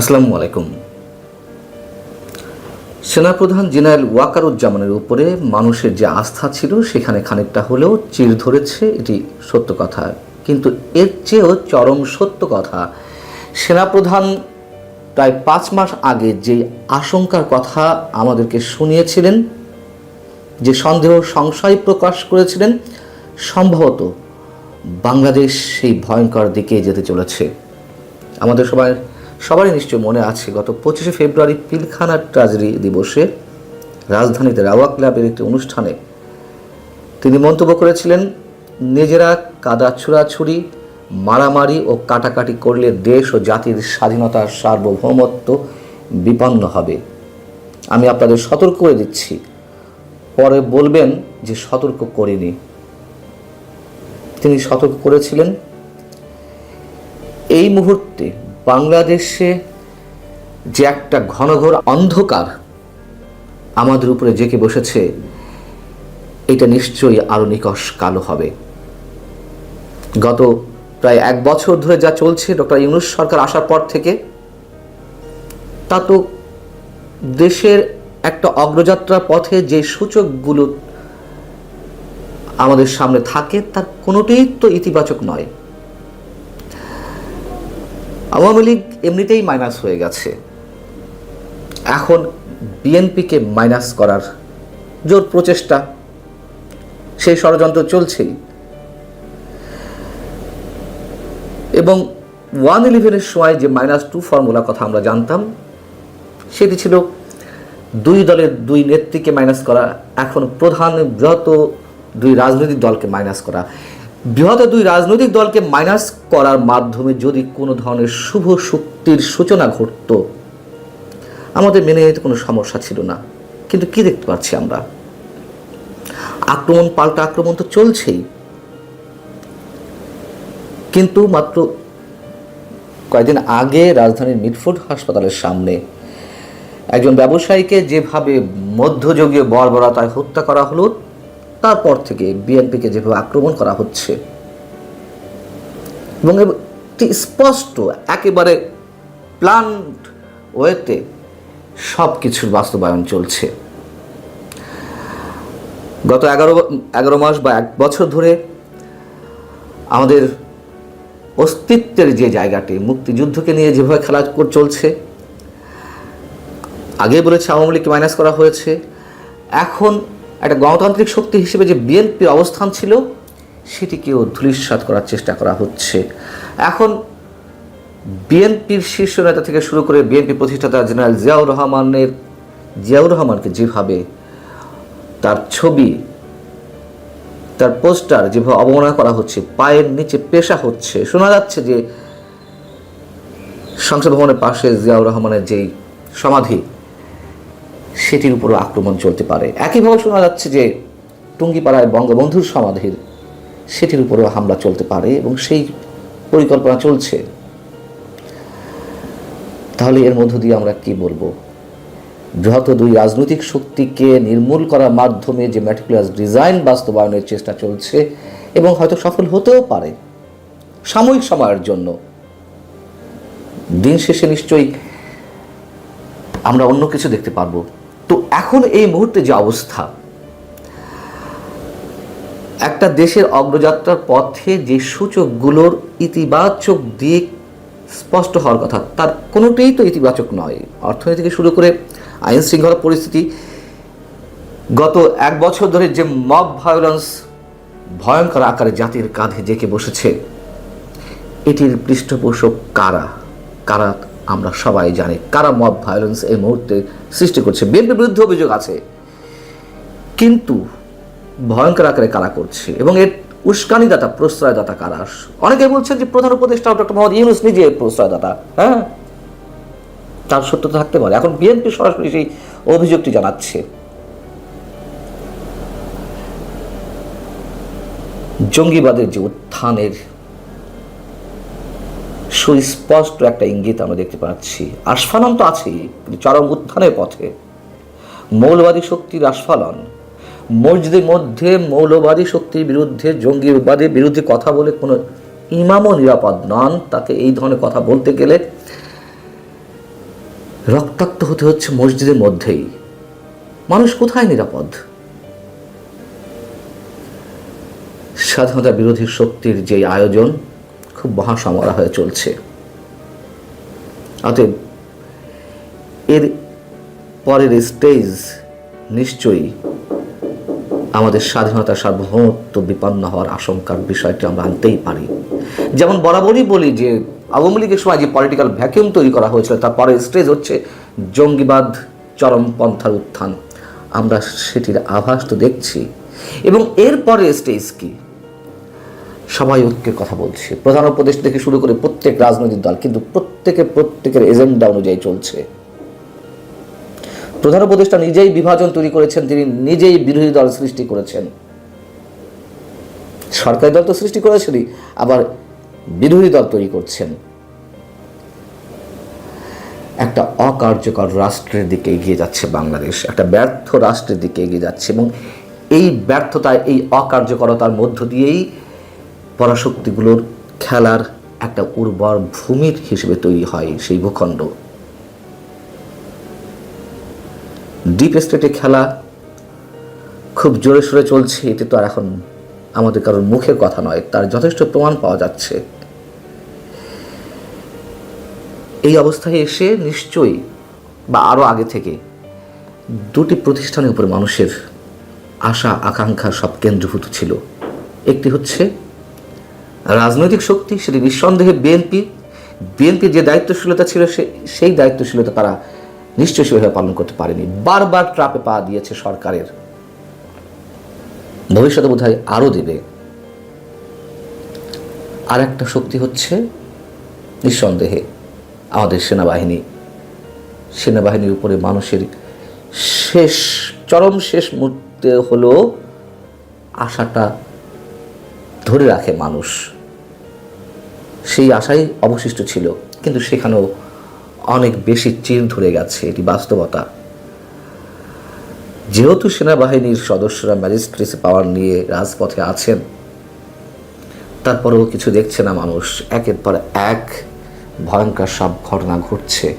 আসসালামু আলাইকুম। সেনাপ্রধান জেনারেল ওয়াকারুজ্জামানের উপরে মানুষের যে আস্থা ছিল, সেখানে খানিকটা হলেও চির ধরেছে, এটি সত্য কথা। কিন্তু এর চেয়েও চরম সত্য কথা, সেনাপ্রধান প্রায় পাঁচ মাস আগে যে আশঙ্কার কথা আমাদেরকে শুনিয়েছিলেন, যে সন্দেহ সংশয় প্রকাশ করেছিলেন, সম্ভবত বাংলাদেশ সেই ভয়ঙ্কর দিকে যেতে চলেছে। আমাদের সবাই সবারই নিশ্চয় মনে আছে, গত পঁচিশে ফেব্রুয়ারি পিলখানা ট্রাজেডি দিবসে রাজধানীতে রাওয়া ক্লাবের একটি অনুষ্ঠানে তিনি মন্তব্য করেছিলেন, নিজেরা কাদা ছুড়াছুড়ি, মারামারি ও কাটাকাটি করলে দেশ ও জাতির স্বাধীনতার সার্বভৌমত্ব বিপন্ন হবে। আমি আপনাদের সতর্ক করে দিচ্ছি। পরে বলবেন যে সতর্ক করিনি। তিনি সতর্ক করেছিলেন, এই মুহূর্তে বাংলাদেশে যে একটা ঘনঘোর অন্ধকার আমাদের উপরে জেঁকে বসেছে, এটা নিশ্চয়ই আরও নিকষ কালো হবে। গত প্রায় এক বছর ধরে যা চলছে, ডক্টর ইউনুস সরকার আসার পর থেকে, তা তো দেশের একটা অগ্রযাত্রার পথে যে সূচকগুলো আমাদের সামনে থাকে, তার কোনোটাই তো ইতিবাচক নয়। আওয়ামী লীগ এমনিতেই মাইনাস হয়ে গেছে। এখন বিএনপিকে মাইনাস করার জোর প্রচেষ্টা, সেই ষড়যন্ত্র চলছেই। এবং ওয়ান ইলেভেনের সময় যে মাইনাস টু ফর্মুলার কথা আমরা জানতাম, সেটি ছিল দুই দলের দুই নেত্রীকে মাইনাস করা, এখন প্রধান বৃহৎ দুই রাজনৈতিক দলকে মাইনাস করা। বৃহৎ দুই রাজনৈতিক দলকে মাইনাস করার মাধ্যমে যদি কোনো ধরনের শুভ শক্তির সূচনা ঘটত, আমাদের মেনে নিতে কোনো সমস্যা ছিল না। কিন্তু কি দেখতে পাচ্ছি আমরা? আক্রমণ পাল্টা আক্রমণ তো চলছেই। কিন্তু মাত্র কয়েকদিন আগে রাজধানীর মিটফোর্ড হাসপাতালের সামনে একজন ব্যবসায়ীকে যেভাবে মধ্যযুগীয় বর্বরতায় হত্যা করা হলো তারপর থেকে বিএনপিকে যেভাবে আক্রমণ করা হচ্ছে এবং একটি স্পষ্ট, একেবারে প্ল্যান ওয়েতে সব কিছুর বাস্তবায়ন চলছে। গত এগারো এগারো মাস বা এক বছর ধরে আমাদের অস্তিত্বের যে জায়গাটি, মুক্তিযুদ্ধকে নিয়ে যেভাবে খেলা চলছে আগে বলেছে আওয়ামী লীগকে মাইনাস করা হয়েছে, এখন একটা গণতান্ত্রিক শক্তি হিসেবে যে বিএনপির অবস্থান ছিল, সেটিকেও ধূলিসাৎ করার চেষ্টা করা হচ্ছে। এখন বিএনপির শীর্ষ নেতা থেকে শুরু করে বিএনপি প্রতিষ্ঠাতা জেনারেল জিয়াউর রহমানের, জিয়াউর রহমানকে যেভাবে তার ছবি, তার পোস্টার যেভাবে অবমাননা করা হচ্ছে, পায়ের নিচে পেশা হচ্ছে, শোনা যাচ্ছে যে সংসদ ভবনের পাশে জিয়াউর রহমানের যেই সমাধি সেটির উপরও আক্রমণ চলতে পারে। একইভাবে শোনা যাচ্ছে যে টুঙ্গিপাড়ায় বঙ্গবন্ধুর সমাধির সেটির উপরেও হামলা চলতে পারে এবং সেই পরিকল্পনা চলছে। তাহলে এর মধ্য দিয়ে আমরা কি বলব? বৃহৎ দুই রাজনৈতিক শক্তিকে নির্মূল করার মাধ্যমে যে ম্যাটিকুলাস ডিজাইন বাস্তবায়নের চেষ্টা চলছে এবং হয়তো সফল হতেও পারে সাময়িক সময়ের জন্য। দিন শেষে নিশ্চয়ই আমরা অন্য কিছু দেখতে পারব। তো এখন এই মুহূর্তে যে অবস্থা, একটা দেশের অগ্রযাত্রার পথে যে সূচকগুলোর ইতিবাচক দিক স্পষ্ট হওয়ার কথা, তার কোনোটাই তো ইতিবাচক নয়। অর্থনীতি থেকে শুরু করে আইন শৃঙ্খলা পরিস্থিতি, গত এক বছর ধরে যে মব ভায়োলেন্স ভয়ঙ্কর আকারে জাতির কাঁধে জেঁকে বসেছে, এটির পৃষ্ঠপোষক কারা? কারা আমরা সবাই জানি কারা মব ভায়োলেন্স এই মুহূর্তে সৃষ্টি করছে। বিএনপির বিরুদ্ধে অভিযোগ আছে। কিন্তু ভয়ঙ্কর আকারে কারা করছে এবং এর উস্কানিদাতা, প্রশ্রয়দাতা কারা? অনেকে বলছেন যে প্রধান উপদেষ্টা ডক্টর মোহাম্মদ ইউনুস নিজে প্রশ্রয়দাতা হ্যাঁ? তার সত্যতা থাকতে পারে। এখন বিএনপি সরাসরি সেই অভিযোগটি জানাচ্ছে। জঙ্গিবাদের যে উত্থানের সুস্পষ্ট একটা ইঙ্গিত আমরা দেখতে পাচ্ছি। আস্ফালন তো আছেই, কিন্তু চরম উত্থানের পথে। মৌলবাদী শক্তির আস্ফালন। মসজিদের মধ্যে মৌলবাদী শক্তির বিরুদ্ধে, জঙ্গিবাদের বিরুদ্ধে কথা বলে কোনো ইমামও নিরাপদ নন। তাকে এই ধরনের কথা বলতে গেলে রক্তাক্ত হতে হচ্ছে মসজিদের মধ্যেই। মানুষ কোথায় নিরাপদ? স্বাধীনতা বিরোধী শক্তির যে আয়োজন খুব মহাসমরা হয়ে চলছে। অতএব এর পরের স্টেজ নিশ্চয়ই আমাদের স্বাধীনতা সার্বভৌমত্ব বিপন্ন হওয়ার আশঙ্কার বিষয়টি আমরা আনতেই পারি। যেমন বরাবরই বলি যে আওয়ামী লীগের সময় যে পলিটিক্যাল ভ্যাকিউম তৈরি করা হয়েছিল, তার পরের স্টেজ হচ্ছে জঙ্গিবাদ চরমপন্থার উত্থান। আমরা সেটির আভাস তো দেখছি। এবং এর পরের স্টেজ কি? সবাই ঐক্যের কথা বলছে। প্রধান উপদেশ থেকে শুরু করে প্রত্যেক রাজনৈতিক দল, কিন্তু প্রত্যেকে প্রত্যেকের এজেন্ডা অনুযায়ী চলছে। প্রধান উপদেষ্টা নিজেই বিভাজন তৈরি করেছেন, তিনি নিজেই বিরোধী দল সৃষ্টি করেছেন। সরকারি দল তো সৃষ্টি করেছেনই, আবার বিরোধী দল তৈরি করছেন। একটা অকার্যকর রাষ্ট্রের দিকে এগিয়ে যাচ্ছে বাংলাদেশ, একটা ব্যর্থ রাষ্ট্রের দিকে এগিয়ে যাচ্ছে এবং এই ব্যর্থতায়, এই অকার্যকরতার মধ্য দিয়েই পরাশক্তিগুলোর খেলার একটা উর্বর ভূমির হিসেবে তৈরি হয় সেই ভূখণ্ড। ডিপ স্টেটে খেলা খুব জোরে সোরে চলছে, এটি তো আর এখন আমাদের কারোর মুখের কথা নয়, তার যথেষ্ট প্রমাণ পাওয়া যাচ্ছে। এই অবস্থায় এসে নিশ্চয়ই বা আরও আগে থেকে দুটি প্রতিষ্ঠানের উপরে মানুষের আশা, আকাঙ্ক্ষা সব কেন্দ্রভূত ছিল। একটি হচ্ছে রাজনৈতিক শক্তি, সেটি নিঃসন্দেহে বিএনপি বিএনপির যে দায়িত্বশীলতা ছিল সে সেই দায়িত্বশীলতা তারা নিশ্চয়ই সেভাবে পালন করতে পারেনি। বারবার ট্রাপে পা দিয়েছে সরকারের। ভবিষ্যতে বোধ হয় আরও দেবে। আর একটা শক্তি হচ্ছে নিঃসন্দেহে আমাদের সেনাবাহিনী। সেনাবাহিনীর উপরে মানুষের শেষ, চরম শেষ মুহূর্তে হলেও আশাটা ধরে রাখে মানুষ। সেই আশাই অবশিষ্ট ছিল। কিন্তু সেখানেও অনেক বেশি চির ধরে গেছে এটি বাস্তবতা। যেহেতু সেনাবাহিনীর সদস্যরা ম্যাজিস্ট্রেসি পাওয়ার নিয়ে রাজপথে আছেন, তারপরেও কিছু দেখছে না মানুষ। একের পর এক ভয়ঙ্কর সব ঘটনা ঘটছে।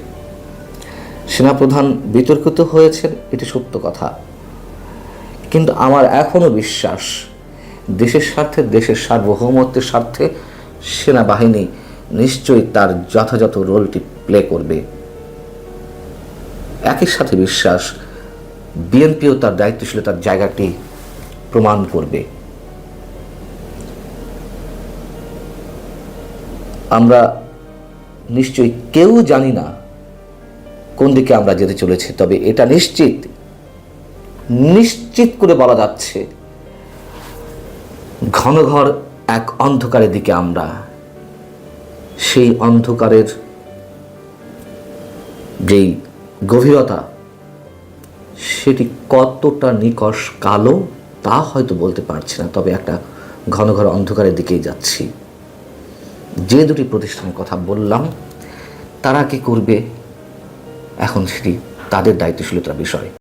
সেনাপ্রধান বিতর্কিত হয়েছেন, এটি সত্য কথা। কিন্তু আমার এখনও বিশ্বাস, দেশের স্বার্থে, দেশের সার্বভৌমত্বের স্বার্থে সেনাবাহিনী নিশ্চয়ই তার যথাযথ রোলটি প্লে করবে। একই সাথে বিশ্বাস, বিএনপিও তার দায়িত্বশীলতার জায়গাটি প্রমাণ করবে। আমরা নিশ্চয়ই কেউ জানি না কোন দিকে আমরা যেতে চলেছি, তবে এটা নিশ্চিত নিশ্চিত করে বলা যাচ্ছে, ঘন ঘর এক অন্ধকারের দিকে আমরা। সেই অন্ধকারের যেই গভীরতা, সেটি কতটা নিকষ কালো, তা হয়তো বলতে পারছি না, তবে একটা ঘন ঘর অন্ধকারের দিকেই যাচ্ছি। যে দুটি প্রতিষ্ঠানের কথা বললাম, তারা কি করবে? এখন সেটি তাদের দায়িত্বশীলতার বিষয়।